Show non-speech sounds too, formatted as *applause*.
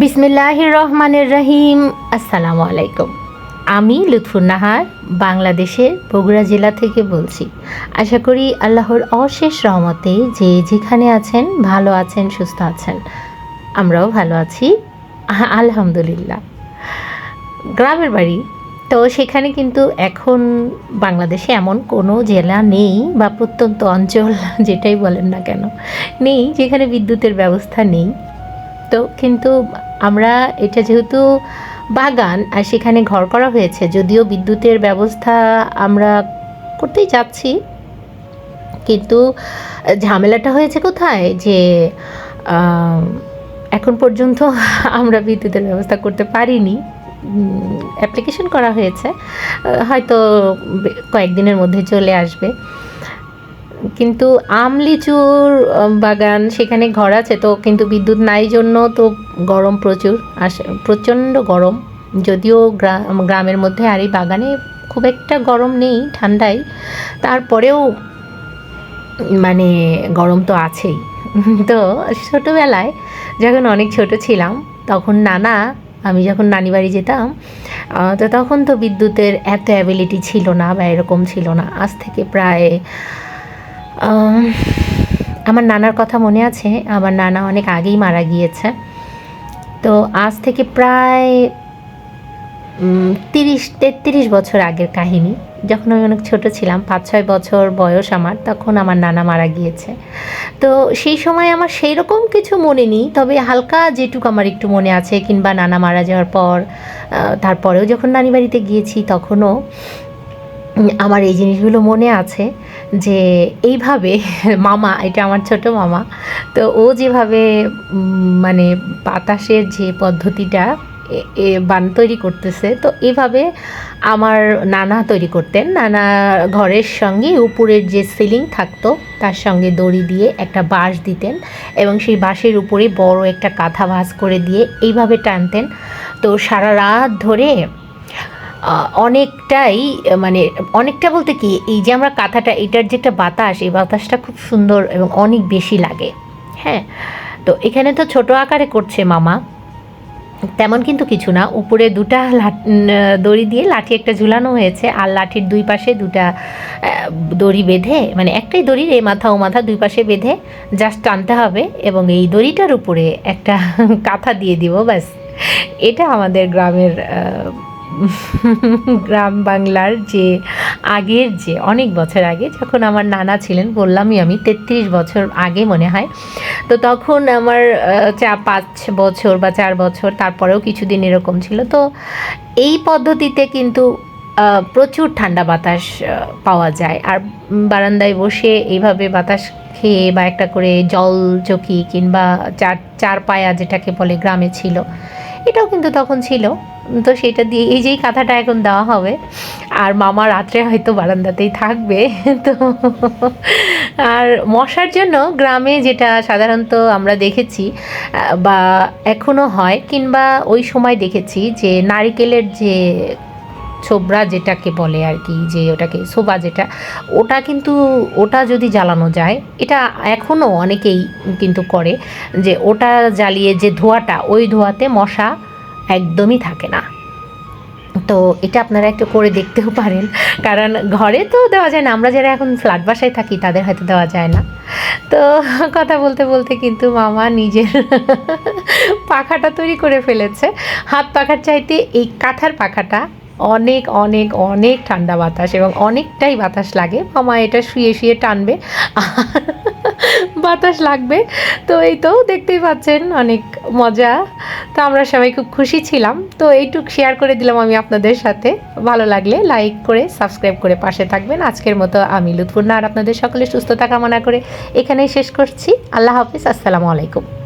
বিসমিল্লাহির রহমানের রহিম আসসালামু আলাইকুম আমি লুৎফুর নাহার, বাংলাদেশের বগুড়া জেলা থেকে বলছি। আশা করি আল্লাহর অশেষ রহমতে যে যেখানে আছেন, ভালো আছেন, সুস্থ আছেন। আমরাও ভালো আছি। আলহামদুলিল্লাহ। গ্রামের বাড়ি। তো সেখানে কিন্তু এখন বাংলাদেশে এমন কোনো জেলা নেই বা প্রত্যন্ত অঞ্চল, যেটাই বলেন না কেন, নেই যেখানে বিদ্যুতের ব্যবস্থা নেই। তো কিন্তু আমরা এটা যেহেতু বাগান আর সেখানে ঘর করা হয়েছে, যদিও বিদ্যুতের ব্যবস্থা আমরা করতেই যাচ্ছি। কিন্তু ঝামেলাটা হয়েছে কোথায়? যে এখন পর্যন্ত আমরা বিদ্যুতের ব্যবস্থা করতে পারিনি। অ্যাপ্লিকেশন করা হয়েছে। হয়তো কয়েকদিনের মধ্যে চলে আসবে। কিন্তু আম, লিচুর বাগান সেখানে ঘর আছে, তো কিন্তু বিদ্যুৎ নাই জন্য তো গরম প্রচুর আসে প্রচণ্ড গরম। যদিও গ্রা- গ্রামের মধ্যে আর এই বাগানে খুব একটা গরম নেই, ঠান্ডাই। তারপরেও মানে গরম তো আছেই। *laughs* তো ছোটোবেলায় যখন অনেক ছোট ছিলাম, তখন নানা, আমি যখন নানি বাড়ি যেতাম তো তখন তো বিদ্যুতের এত অ্যাবিলিটি ছিল না বা এরকম ছিল না। আজ থেকে প্রায় আমার নানার কথা মনে আছে, আমার নানা অনেক আগেই মারা গিয়েছে। তো আজ থেকে প্রায় তিরিশ, তেত্রিশ বছর আগের কাহিনী। যখন আমি অনেক ছোট ছিলাম, পাঁচ, ছয় বছর বয়স আমার, তখন আমার নানা মারা গিয়েছে। তো সেই সময় আমার সেই রকম কিছু মনে নেই, তবে হালকা যেটুকু আমার একটু মনে আছে, কিংবা নানা মারা যাওয়ার পর তারপরেও যখন নানি বাড়িতে গিয়েছি, তখনও আমার এই জিনিসগুলো মনে আছে যে এইভাবে *laughs* মামা, এটা আমার ছোট মামা, তো ও যেভাবে মানে বাতাসের যে পদ্ধতিটা বান তৈরি করতেছে, তো এভাবে আমার নানা তৈরি করতেন। নানা ঘরের সঙ্গে উপরের যে সিলিং থাকতো, তার সঙ্গে দড়ি দিয়ে একটা বাঁশ দিতেন এবং সেই বাঁশের উপরে বড় একটা কাঁথা ভাঁজ করে দিয়ে এইভাবে টানতেন। তো সারা রাত ধরে অনেকটাই মানে অনেকটা বলতে কি, এই যে আমরা কাঁথাটা, এটার যে একটা বাতাস, এই বাতাসটা খুব সুন্দর এবং অনেক বেশি লাগে। হ্যাঁ তো এখানে তো ছোট আকারে করছে মামা। তেমন কিন্তু কিছু না, উপরে দুটা দড়ি দিয়ে লাঠি একটা ঝুলানো হয়েছে, আর লাঠির দুই পাশে দুটা দড়ি বেঁধে মানে একটাই দড়ির এই মাথা ও মাথা দুই পাশে বেঁধে জাস্ট টানতে হবে এবং এই দড়িটার উপরে একটা *laughs* কাঁথা দিয়ে দিব, ব্যাস। এটা আমাদের গ্রামের *laughs* গ্রাম বাংলার যে আগের যে, অনেক বছর আগে যখন আমার নানা ছিলেন, বললামই আমি তেত্রিশ বছর আগে মনে হয়, তো তখন আমার চা পাঁচ বছর বা চার বছর তারপরেও কিছুদিন এরকম ছিল। তো এই পদ্ধতিতে কিন্তু প্রচুর ঠান্ডা বাতাস পাওয়া যায়। আর বারান্দায় বসে এইভাবে বাতাস খেয়ে বা একটা করে জল চকি কিংবা চার চার পায়া যেটাকে বলে গ্রামে ছিল এটাও কিন্তু তখন ছিল। তো সেটা দিয়ে এই যেই কাঁথাটা এখন দেওয়া হবে, আর মামা রাত্রে হয়তো বারান্দাতেই থাকবে, তো আর মশার জন্য গ্রামে যেটা সাধারণত আমরা দেখেছি, বা এখনও হয় কিংবা ওই সময় দেখেছি যে নারিকেলের যে ছোবরা যেটাকে বলে আর কি, যে ওটাকে, শোভা যেটা, ওটা কিন্তু, ওটা যদি জ্বালানো যায়, এটা এখনও অনেকেই কিন্তু করে, যে ওটা জ্বালিয়ে যে ধোঁয়াটা, ওই ধোঁয়াতে মশা একদমই থাকে না। তো এটা আপনারা একটু করে দেখতেও পারেন, কারণ ঘরে তো দেওয়া যায় না, আমরা যারা এখন ফ্ল্যাট বাসায় থাকি, তাদের হয়তো দেওয়া যায় না। তো কথা বলতে বলতে কিন্তু মামা নিজের পাখাটা তৈরি করে ফেলেছে। হাত পাখার চাইতে এই কাঁথার পাখাটা অনেক অনেক অনেক ঠান্ডা বাতাস এবং অনেকটাই বাতাস লাগে। মামা এটা শুয়ে শুয়ে টানবে। বাতাস লাগবে। তো এই তো দেখতেই পাচ্ছেন, অনেক মজা। তো আমরা সবাই খুব খুশি ছিলাম। তো এইটুক শেয়ার করে দিলাম আমি আপনাদের সাথে। ভালো লাগলে লাইক করে সাবস্ক্রাইব করে পাশে থাকবেন। আজকের মতো আমি লুৎফুন্না আর আপনাদের সকলে সুস্থতা কামনা করে এখানেই শেষ করছি। আল্লাহ হাফিজ, আসসালামু আলাইকুম।